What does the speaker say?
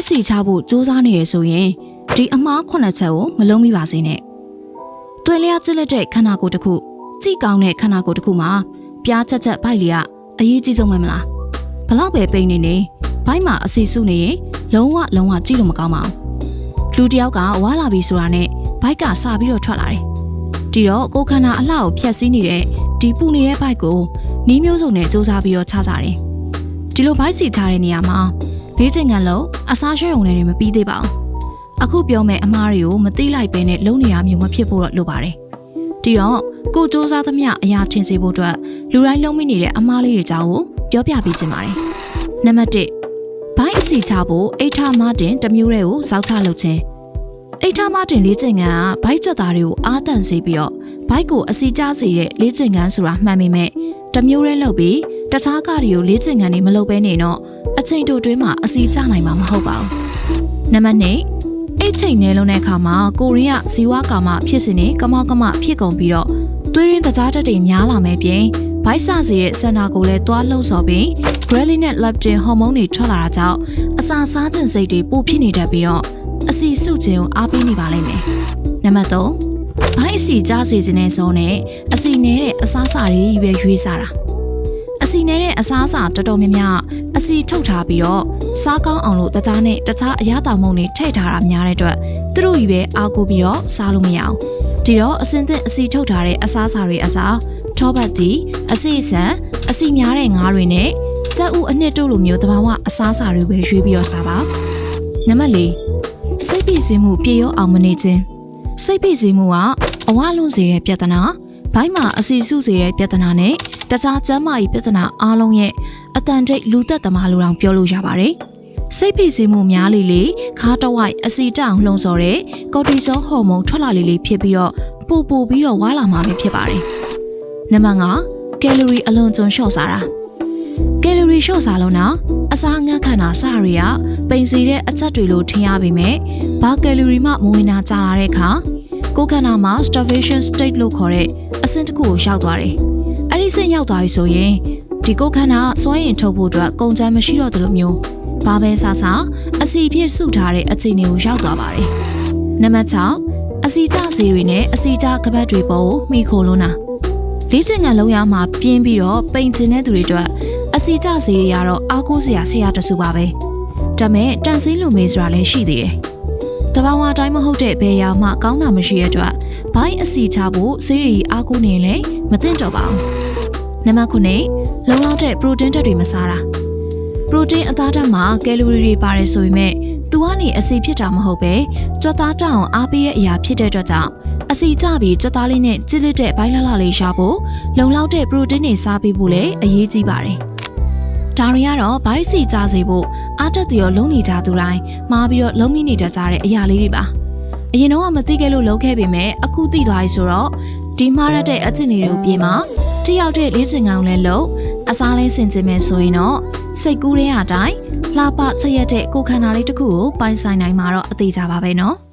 အစီချဖို့စူးစမ်းနေရဆိုရင်ဒီအမားခုနှစ်ချက်ကိုမလုံးမိပါစေနဲ့။တွင်လျားကျလက်တဲ့ခန္ဓာကိုယ်တစ်ခုကြည့်ကောင်းတဲ့ခန္ဓာကိုယ်တစ်ခုမှာပြားချက်ချက်ဗိုက်လျာအရေးကြီးဆုံးပဲမလား။ဘလောက်ပဲပိန်နေနေဘိုက်မှာအစီစုနေရင်လုံးဝလုံးဝကြည့်လို့မကောင်းပါဘူး။လူတစ်ယောက်ကဝါလာပြီဆိုတာနဲ့ဘိုက်ကစပြီးတော့ထွက်လာတယ်။ဒီတော့ကိုယ်ခန္ဓာအလှကိုဖျက်ဆီးနေတဲ့ဒီပူနေတဲ့ဘိုက်ကိုနီးမျိုးစုံနဲ့စူးစမ်းပြီးတော့ချကြတယ်။ဒီလိုဘိုက်စီထားတဲ့နေရာမှာ လေးချိန်ကန်လုံးအစားရွှဲုံနဲ့မပြီးသေးပါဘူး။အခုပြောမယ့်အမားတွေကိုမသိလိုက်ပဲနဲ့လုံနေတာမျိုးမဖြစ်ဖို့တော့လိုပါတယ်။ဒီတော့ကိုစူးစမ်းသမျှအရာထင်စေဖို့အတွက်လူတိုင်းလုံးမိနေတဲ့အမားလေးတွေကြောင့်ပြောပြပေးခြင်းပါတယ်။နံပါတ်1ဘိုက်အစီချဖို့အိတ်ထမတင်တစ်မျိုးတည်းကိုစောက်ချလုပ်ခြင်းအိတ်ထမတင်လေးချိန်ကန်ကဘိုက်ကြွက်သားတွေကိုအားတန်စေပြီးတော့ဘိုက်ကိုအစီကျစေတဲ့လေးချိန်ကန်ဆိုတာမှန်ပေမဲ့တစ်မျိုးတည်းလုပ်ပြီး တခြားကားတွေကိုလေးချိန်ကန်တွေမလုပ်ဘဲနေတော့အချိန်တိုတွင်းမှာအစီကျနိုင်မှာမဟုတ်ပါဘူးနံပါတ်2အိတ်ချိန်နေလုံးတဲ့အခါမှာကိုရီးယားဇီဝကာမဖြစ်စဉ်နဲ့ကမောက်ကမဖြစ်ကုန်ပြီးတော့သွေးရင်းတကြားတက်တွေများလာမယ်ပြင်ဘိုက်ဆာစီရဲ့စန္ဒာကိုလည်းတွားလှုပ်ဆော်ပြီး ghrelin နဲ့ leptin ဟော်မုန်းတွေထွက်လာတာကြောင့်အစာစားခြင်းစိတ်တွေပိုဖြစ်နေတတ်ပြီးတော့အစီစုခြင်းကိုအားပေးနေပါလိမ့်မယ်။နံပါတ်3ဘိုက်အစီကြားစေခြင်းနဲ့ဆိုနဲ့အစီနဲတဲ့အစားအစာတွေရွေးရွေးစားတာ အစီနဲတဲ့အစားအစာတော်တော်များများအစီထုတ်ထားပြီးတော့စားကောင်းအောင်လို့တခြားနဲ့တခြားအရသာမုံတွေထည့်ထားတာများတဲ့အတွက်သူတို့ကြီးပဲအားကိုပြီးတော့စားလို့မရအောင်ဒီတော့အစင်သင့်အစီထုတ်ထားတဲ့အစားအစာတွေအစားထောပတ်တီအစီအစံအစီများတဲ့ငါးတွေနဲ့စက်ဥအနှစ်တို့လိုမျိုးတဘာဝအစားအစာတွေပဲရွေးပြီးတော့စားပါနံပါတ်၄စိတ်ပြည့်စည်မှုပြေရောအောင်မနေခြင်းစိတ်ပြည့်စည်မှုကအဝလွန်စေတဲ့ပြဿနာ ဘိုင်းမှာအစီစုစေတဲ့ပြဿနာနဲ့တခြားကျန်းမာရေးပြဿနာအားလုံးရဲ့အတန်တိတ်လူသက်သမားလိုတောင်ပြောလို့ရပါတယ်စိတ်ဖိစီးမှုများလေလေခါတဝိုက်အစီတောင်လှုံ့ဆော်တဲ့ကော်တီဇောဟော်မုန်းထွက်လာလေလေဖြစ်ပြီးတော့ပို့ပို့ပြီးတော့ဝါလာမှာပဲဖြစ်ပါတယ်နံပါတ်5ကယ်လိုရီအလွန်ကျွံလျှော့စားတာကယ်လိုရီလျှော့စားလုံးတော့အစာငတ်ခန္ဓာစရီကပိန်စီတဲ့အချက်တွေလို့ထင်ရပေမဲ့ဘာကယ်လိုရီမှမဝင်နာကြာလာတဲ့အခါကိုယ်ခန္ဓာမှာ starvation state လို့ခေါ်တဲ့ အဆင့်တစ်ခုကိုရောက်သွားတယ်။အဲ့ဒီဆင့်ရောက်သွားပြီဆိုရင်ဒီကိုယ်ခန္ဓာစွမ်းရင်ထုတ်ဖို့အတွက်ကုန်ကြမ်းမရှိတော့တယ်လို့မျိုးဘာပဲစားစားအစီဖြစ်စုထားတဲ့အခြေအနေကိုရောက်သွားပါတယ်။နံပါတ်6အစီကျစီတွေနဲ့အစီကျကပတ်တွေပေါ်ကိုမိခိုလုံးတာလေးချင်ငံလုံးရမှာပြင်းပြီးတော့ပိန်ချင်တဲ့သူတွေအတွက်အစီကျစီတွေကတော့အားကိုးစရာဆရာတစုပါပဲ။ဒါမဲ့တန်ဆင်းလူမေးဆိုတာလည်းရှိသေးတယ်။ တဘာဝအတိုင်းမဟုတ်တဲ့ဘယ်ရာမှကောင်းတာမရှိတဲ့အတွက်ဘိုင်းအစီချဖို့ဆေးရည်အားကိုးနေရင်လည်းမသင့်တော်ပါဘူး။နံပါတ်9လုံလောက်တဲ့ပရိုတင်းဓာတ်တွေမစားတာပရိုတင်းအသားဓာတ်မှာကယ်လိုရီတွေပါတယ်ဆိုပေမဲ့သူကနေအစီဖြစ်တာမဟုတ်ပဲကြွက်သားတောင်အားပေးတဲ့အရာဖြစ်တဲ့အတွက်ကြောင့်အစီကျပြီးကြွက်သားလေးနဲ့ကြစ်လက်တဲ့ဘိုင်းလှလှလေးရှာဖို့လုံလောက်တဲ့ပရိုတင်းတွေစားပေးဖို့လည်းအရေးကြီးပါတယ်။ ဒါတွေကတော့ဘိုင်းစီကြစေဖို့အားတက်ပြီးတော့လုံးနေကြသူတိုင်းမှားပြီးတော့လုံးမိနေတတ်ကြတဲ့အရာလေးတွေပါ။အရင်တော့မသိခဲ့လို့လုံးခဲ့ပေမဲ့အခုသိသွားပြီဆိုတော့ဒီမှားရတဲ့အကျင့်တွေကိုပြင်မှာတယောက်တဲ့လေးစင်ကောင်လဲလို့အစားလဲဆင်ကျင်မယ်ဆိုရင်တော့စိတ်ကူးတဲ့အတိုင်းလှပချက်ရက်တဲ့ကိုယ်ခန္ဓာလေးတစ်ခုကိုပိုင်ဆိုင်နိုင်မှာတော့အသေးကြပါပဲနော်။